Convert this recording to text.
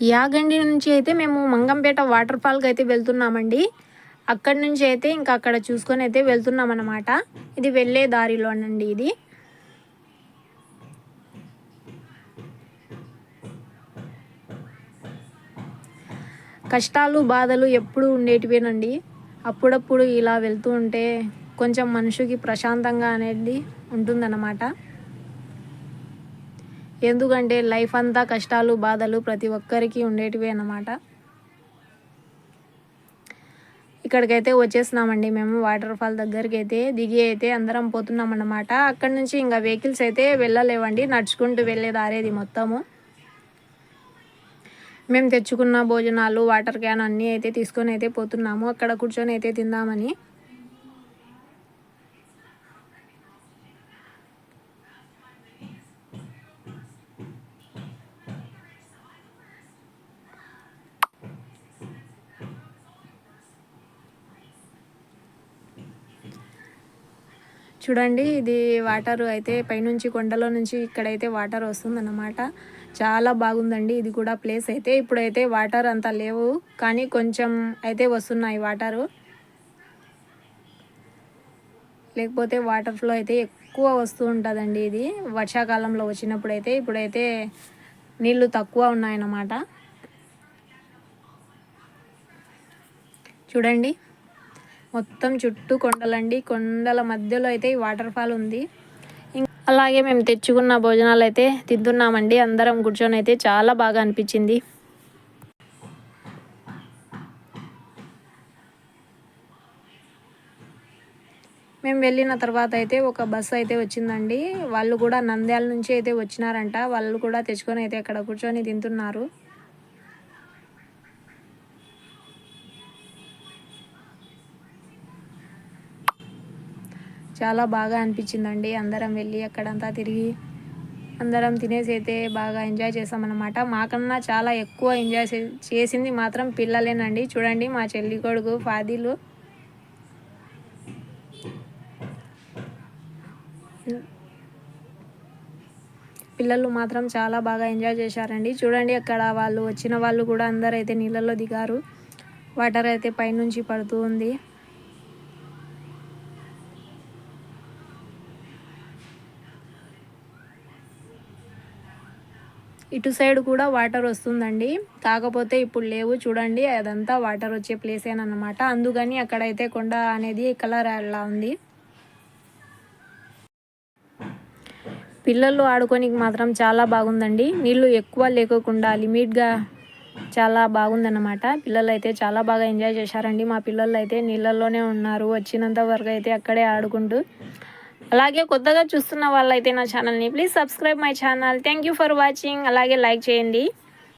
యాగండి నుంచి అయితే మేము మంగంపేట వాటర్ ఫాల్కి అయితే వెళ్తున్నామండి. అక్కడి నుంచి అయితే ఇంకా అక్కడ చూసుకొని అయితే వెళ్తున్నాం అన్నమాట ఇది వెళ్ళే దారిలోనండి ఇది. కష్టాలు బాధలు ఎప్పుడు ఉండేటివేనండి. అప్పుడప్పుడు ఇలా వెళ్తూ ఉంటే కొంచెం మనిషికి ప్రశాంతంగా అనేది ఉంటుందన్నమాట. ఎందుకంటే లైఫ్ అంతా కష్టాలు బాధలు ప్రతి ఒక్కరికి ఉండేటివి అన్నమాట. ఇక్కడికైతే వచ్చేస్తున్నామండి మేము వాటర్ ఫాల్ దగ్గరికి అయితే దిగి అయితే అందరం పోతున్నామన్నమాట అక్కడ నుంచి ఇంకా వెహికల్స్ అయితే వెళ్ళలేవండి నడుచుకుంటూ వెళ్ళే దారేది మొత్తము. మేము తెచ్చుకున్న భోజనాలు వాటర్ క్యాన్ అన్నీ అయితే తీసుకొని అయితే పోతున్నాము. అక్కడ కూర్చొని అయితే తిందామని. చూడండి ఇది వాటర్ అయితే పైనుంచి కొండలో నుంచి ఇక్కడైతే వాటర్ వస్తుందన్నమాట. చాలా బాగుందండి ఇది కూడా ప్లేస్ అయితే. ఇప్పుడైతే వాటర్ అంత లేవు కానీ కొంచెం అయితే వస్తున్నాయి వాటరు. లేకపోతే వాటర్ ఫ్లో అయితే ఎక్కువ వస్తూ ఉంటుందండి ఇది. వర్షాకాలంలో వచ్చినప్పుడు అయితే ఇప్పుడైతే నీళ్ళు తక్కువ ఉన్నాయన్నమాట. చూడండి. మొత్తం చుట్టూ కొండలండి. కొండల మధ్యలో అయితే ఈ వాటర్ ఫాల్ ఉంది. అలాగే మేము తెచ్చుకున్న భోజనాలు అయితే తింటున్నామండి. అందరం కూర్చొని అయితే చాలా బాగా అనిపించింది. మేము వెళ్ళిన తర్వాత అయితే ఒక బస్సు అయితే వచ్చిందండి. వాళ్ళు కూడా నంద్యాల నుంచి అయితే వచ్చినారంట. వాళ్ళు కూడా తెచ్చుకొని అయితే అక్కడ కూర్చొని తింటున్నారు. చాలా బాగా అనిపించిందండి. అందరం వెళ్ళి అక్కడంతా తిరిగి అందరం తినేసి అయితే బాగా ఎంజాయ్ చేసామన్నమాట. మాకన్నా చాలా ఎక్కువ ఎంజాయ్ చేసింది మాత్రం పిల్లలేనండి. చూడండి మా చెల్లి కొడుకు ఫాదీలు. పిల్లలు మాత్రం చాలా బాగా ఎంజాయ్ చేశారండి. చూడండి అక్కడ వాళ్ళు వచ్చిన వాళ్ళు కూడా అందరూ అయితే నీళ్ళల్లో దిగారు. వాటర్ అయితే పైనుంచి పడుతూ ఉంది. ఇటు సైడ్ కూడా వాటర్ వస్తుందండి. కాకపోతే ఇప్పుడు లేవు. చూడండి అదంతా వాటర్ వచ్చే ప్లేసేనమాట అందుకని అక్కడైతే కొండ అనేది కలర్ అలా ఉంది. పిల్లలు ఆడుకోనికి మాత్రం చాలా బాగుందండి. నీళ్ళు ఎక్కువ లేకోకుండా లిమిట్గా చాలా బాగుందన్నమాట. పిల్లలు అయితే చాలా బాగా ఎంజాయ్ చేశారండి. మా పిల్లలు అయితే నీళ్ళల్లోనే ఉన్నారు. వచ్చినంత వరకు అయితే అక్కడే ఆడుకుంటూ అలాగే కొత్తగా చూస్తున్న వాళ్ళైతే నా ఛానల్ని please subscribe my channel thank you for watching అలాగే లైక్ చేయండి.